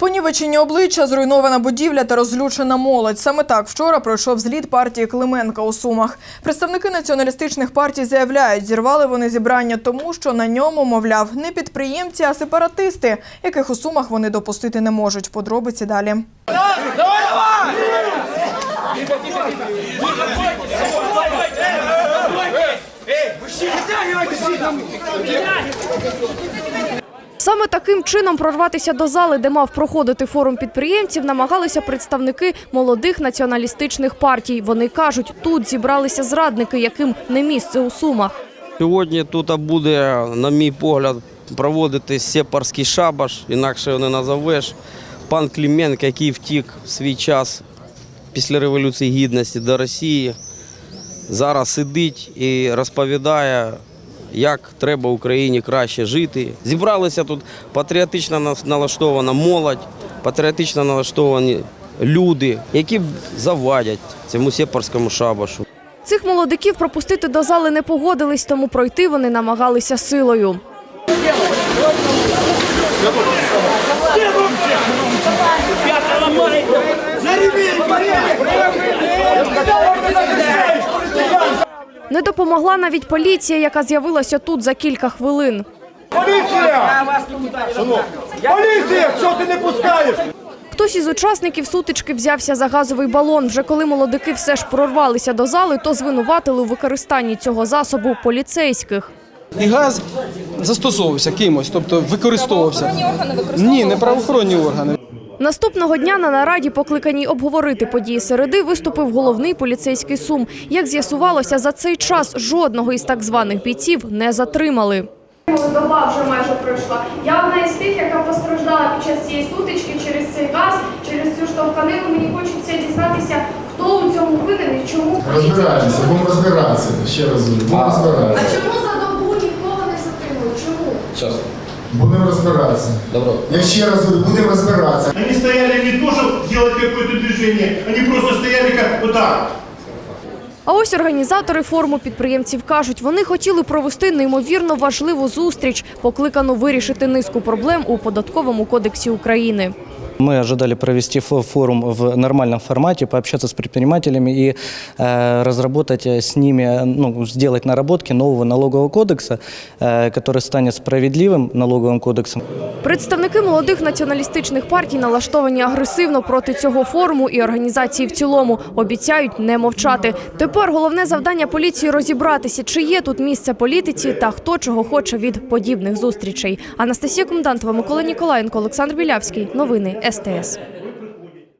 Понівечені обличчя, зруйнована будівля та розлючена молодь. Саме так вчора пройшов зліт партії Клименка у Сумах. Представники націоналістичних партій заявляють, зірвали вони зібрання тому, що на ньому, мовляв, не підприємці, а сепаратисти, яких у Сумах вони допустити не можуть. Подробиці далі. Саме таким чином прорватися до зали, де мав проходити форум підприємців, намагалися представники молодих націоналістичних партій. Вони кажуть, тут зібралися зрадники, яким не місце у сумах. Сьогодні тут буде, на мій погляд, проводити сепарський шабаш, інакше його не назовеш. Пан Клименко, який втік в свій час після Революції Гідності до Росії, зараз сидить і розповідає, як треба Україні краще жити. Зібралися тут патріотично налаштована молодь, патріотично налаштовані люди, які завадять цьому сепарському шабашу. Цих молодиків пропустити до зали не погодились, тому пройти вони намагалися силою. Не допомогла навіть поліція, яка з'явилася тут за кілька хвилин. Поліція! Поліція! Що ти не пускаєш? Хтось із учасників сутички взявся за газовий балон. Вже коли молодики все ж прорвалися до зали, то звинуватили у використанні цього засобу поліцейських. І газ застосовувався кимось, тобто використовувався. Ні, не правоохоронні органи. Наступного дня на нараді, покликаній обговорити події середи, виступив головний поліцейський сум. Як з'ясувалося, за цей час жодного із так званих бійців не затримали. Доба вже майже пройшла. Я одна із тих, яка постраждала під час цієї сутички через цей газ, через цю штовханину. Мені хочеться дізнатися, хто у цьому винен і чому. Розбираємося, будемо розбиратися. Ще раз будемо А чому за добу нікого не затримали? Чому? Будемо розбиратися. Добро. Я ще раз говорю, будемо розбиратися. Они стояли не то, чтобы сделать какое-то движение, они просто стояли как вот так. А ось організатори форуму підприємців кажуть, вони хотіли провести неймовірно важливу зустріч, покликану вирішити низку проблем у податковому кодексі України. Мы ожидали провести фо- форум в нормальном формате, пообщаться с предпринимателями и э, разработать э, с ними, ну, сделать наработки нового налогового кодекса, э, который станет справедливым налоговым кодексом. Представники молодих націоналістичних партій налаштовані агресивно проти цього форуму і організації в цілому обіцяють не мовчати. Тепер головне завдання поліції розібратися, чи є тут місце політиці та хто чого хоче від подібних зустрічей. Анастасія Комдантова, Микола Ніколаєнко, Олександр Білявський. Новини STS.